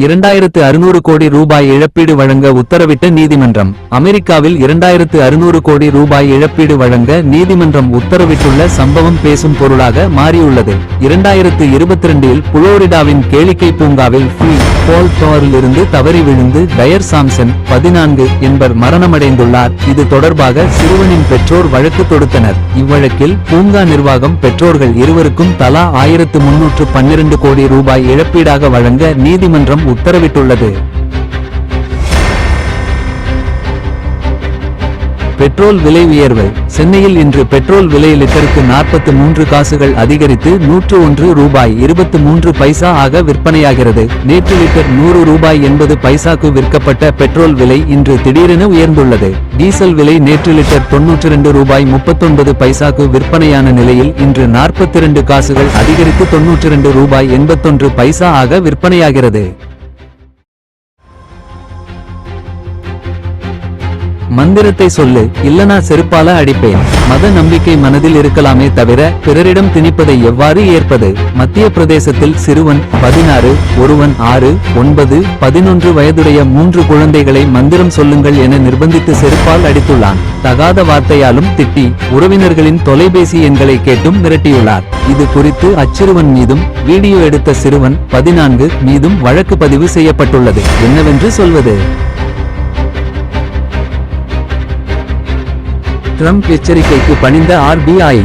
இரண்டாயிரத்து அறுநூறு கோடி ரூபாய் இழப்பீடு வழங்க உத்தரவிட்ட நீதிமன்றம். அமெரிக்காவில் இரண்டாயிரத்து அறுநூறு கோடி ரூபாய் இழப்பீடு வழங்க நீதிமன்றம் உத்தரவிட்டுள்ள சம்பவம் பேசும் பொருளாக மாறியுள்ளது. இரண்டாயிரத்து இருபத்தி ரெண்டில் புளோரிடாவின் கேளிக்கை பூங்காவில் ஃப்ரீ போல் இருந்து தவறி விழுந்து டயர் சாம்சன் பதினான்கு என்பர் மரணமடைந்துள்ளார். இது தொடர்பாக சிறுவனின் பெற்றோர் வழக்கு தொடுத்தனர். இவ்வழக்கில் பூங்கா நிர்வாகம் பெற்றோர்கள் இருவருக்கும் தலா ஆயிரத்து முன்னூற்று பன்னிரண்டு கோடி ரூபாய் இழப்பீடாக வழங்க நீதிமன்றம் உத்தரவிட்டுள்ளது. பெட்ரோல் விலை உயர்வு சென்னையில் இன்று பெட்ரோல் விலை லிட்டருக்கு நாற்பத்து மூன்று காசுகள் அதிகரித்து நூற்று ஒன்று ரூபாய் இருபத்து மூன்று பைசா ஆக விற்பனையாகிறது. நேற்று லிட்டர் நூறு ரூபாய் எண்பது பைசாக்கு விற்கப்பட்ட பெட்ரோல் விலை இன்று திடீரென உயர்ந்துள்ளது. டீசல் விலை நேற்று லிட்டர் தொன்னூற்றி ரெண்டு ரூபாய் முப்பத்தொன்பது பைசாக்கு விற்பனையான நிலையில் இன்று நாற்பத்தி இரண்டு காசுகள் அதிகரித்து தொன்னூற்றி ரெண்டு ரூபாய் எண்பத்தொன்று பைசா ஆக விற்பனையாகிறது. மந்திரத்தை சொல்லு இல்லனா செருப்பால அடிப்பேன். மத நம்பிக்கை மனதில் இருக்கலாமே தவிர பிறரிடம் திணிப்பதை எவ்வாறு ஏற்பது? மத்திய பிரதேசத்தில் சிறுவன் பதினாறு ஒருவன் ஆறு ஒன்பது பதினொன்று வயதுடைய மூன்று குழந்தைகளை மந்திரம் சொல்லுங்கள் என நிர்பந்தித்து செருப்பால் அடித்துள்ளான். தகாத வார்த்தையாலும் திட்டி உறவினர்களின் தொலைபேசி எண்களை கேட்டும் மிரட்டியுள்ளார். இது குறித்து அச்சிறுவன் மீதும் வீடியோ எடுத்த சிறுவன் பதினான்கு மீதும் வழக்கு பதிவு செய்யப்பட்டுள்ளது. என்னவென்று சொல்வது? ட்ரம்ப் எச்சரிக்கைக்கு பணிந்த ஆர்பிஐ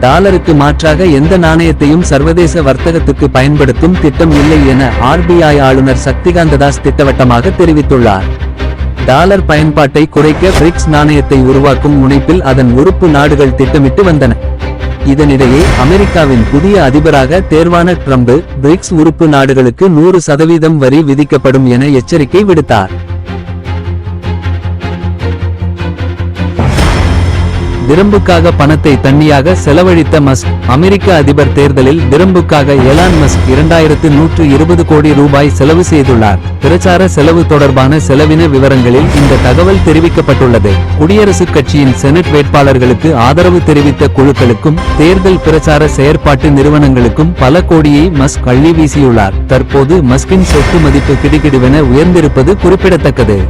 டாலருக்கு மாற்றாக எந்த நாணயத்தையும் சர்வதேச வர்த்தகத்துக்கு பயன்படுத்தும் திட்டம் இல்லை என ஆர்பிஐ ஆளுநர் சக்திகாந்த தாஸ் திட்டவட்டமாக தெரிவித்துள்ளார். டாலர் பயன்பாட்டை குறைக்க பிரிக்ஸ் நாணயத்தை உருவாக்கும் முனைப்பில் அதன் உறுப்பு நாடுகள் திட்டமிட்டு வந்தன. இதனிடையே அமெரிக்காவின் புதிய அதிபராக தேர்வான ட்ரம்ப் பிரிக்ஸ் உறுப்பு நாடுகளுக்கு நூறு சதவீதம் வரி விதிக்கப்படும் என எச்சரிக்கை விடுத்தார். விரும்புக்காக பணத்தை தண்ணியாக செலவழித்த மஸ்க் அமெரிக்க அதிபர் தேர்தலில் விரும்புக்காக எலான் மஸ்க் இரண்டாயிரத்து நூற்று இருபது கோடி ரூபாய் செலவு செய்துள்ளார். பிரச்சார செலவு தொடர்பான செலவின விவரங்களில் இந்த தகவல் தெரிவிக்கப்பட்டுள்ளது. குடியரசுக் கட்சியின் செனட் வேட்பாளர்களுக்கு ஆதரவு தெரிவித்த குழுக்களுக்கும் தேர்தல் பிரச்சார செயற்பாட்டு நிறுவனங்களுக்கும் பல கோடியை மஸ்க் அள்ளி வீசியுள்ளார். தற்போது மஸ்கின் சொத்து மதிப்பு கிடுகிடுவென உயர்ந்திருப்பது குறிப்பிடத்தக்கது.